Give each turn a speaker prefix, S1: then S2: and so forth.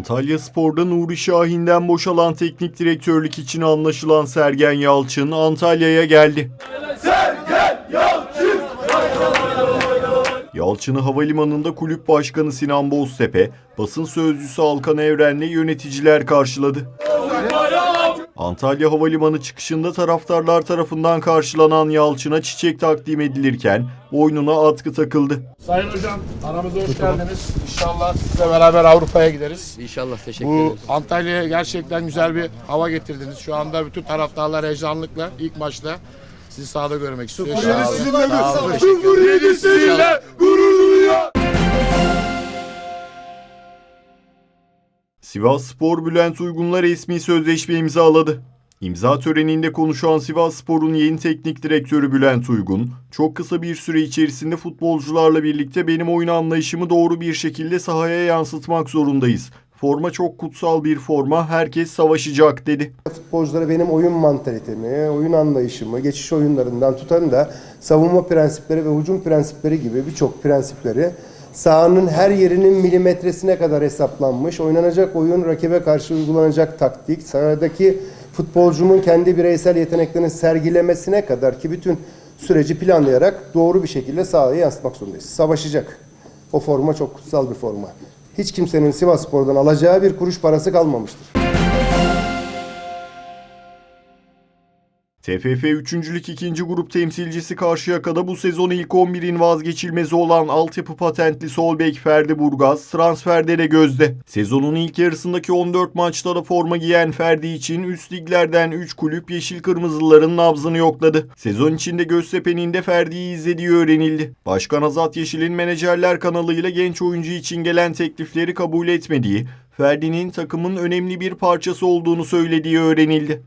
S1: Antalya Spor'da Nuri Şahin'den boşalan teknik direktörlük için anlaşılan Sergen Yalçın Antalya'ya geldi. Yalçın'ı havalimanında kulüp başkanı Sinan Boztepe, basın sözcüsü Alkan Evren'le yöneticiler karşıladı. Antalya Havalimanı çıkışında taraftarlar tarafından karşılanan Yalçın'a çiçek takdim edilirken boynuna atkı takıldı.
S2: Sayın hocam aramıza hoş geldiniz. İnşallah sizle beraber Avrupa'ya gideriz.
S3: İnşallah teşekkür
S2: Bu
S3: ederim.
S2: Antalya'ya gerçekten güzel bir hava getirdiniz. Şu anda bütün taraftarlar heyecanlıkla ilk maçta sizi sahada görmek istiyor. Sağ olun. Sağ olun. Teşekkür ederim.
S1: Sivas Spor Bülent Uygun'la resmi sözleşme imzaladı. İmza töreninde konuşan Sivas Spor'un yeni teknik direktörü Bülent Uygun, çok kısa bir süre içerisinde futbolcularla birlikte benim oyun anlayışımı doğru bir şekilde sahaya yansıtmak zorundayız. Forma çok kutsal bir forma, herkes savaşacak dedi.
S4: futbolculara benim oyun mantalitemi, oyun anlayışımı, geçiş oyunlarından tutan da savunma prensipleri ve hücum prensipleri gibi birçok prensipleri sahanın her yerinin milimetresine kadar hesaplanmış, oynanacak oyun, rakibe karşı uygulanacak taktik, sahadaki futbolcumun kendi bireysel yeteneklerini sergilemesine kadar ki bütün süreci planlayarak doğru bir şekilde sahaya yansıtmak zorundayız. Savaşacak. O forma çok kutsal bir forma. Hiç kimsenin Sivas Spor'dan alacağı bir kuruş parası kalmamıştır.
S1: TFF 3. Lig 2. grup temsilcisi Karşıyaka'da bu sezon ilk 11'in vazgeçilmezi olan altyapı patentli sol bek Ferdi Burgaz transferde de gözde. Sezonun ilk yarısındaki 14 maçta da forma giyen Ferdi için üst liglerden 3 kulüp yeşil kırmızıların nabzını yokladı. Sezon içinde Göztepe'nin de Ferdi'yi izlediği öğrenildi. Başkan Azat Yeşil'in menajerler kanalıyla genç oyuncu için gelen teklifleri kabul etmediği, Ferdi'nin takımın önemli bir parçası olduğunu söylediği öğrenildi.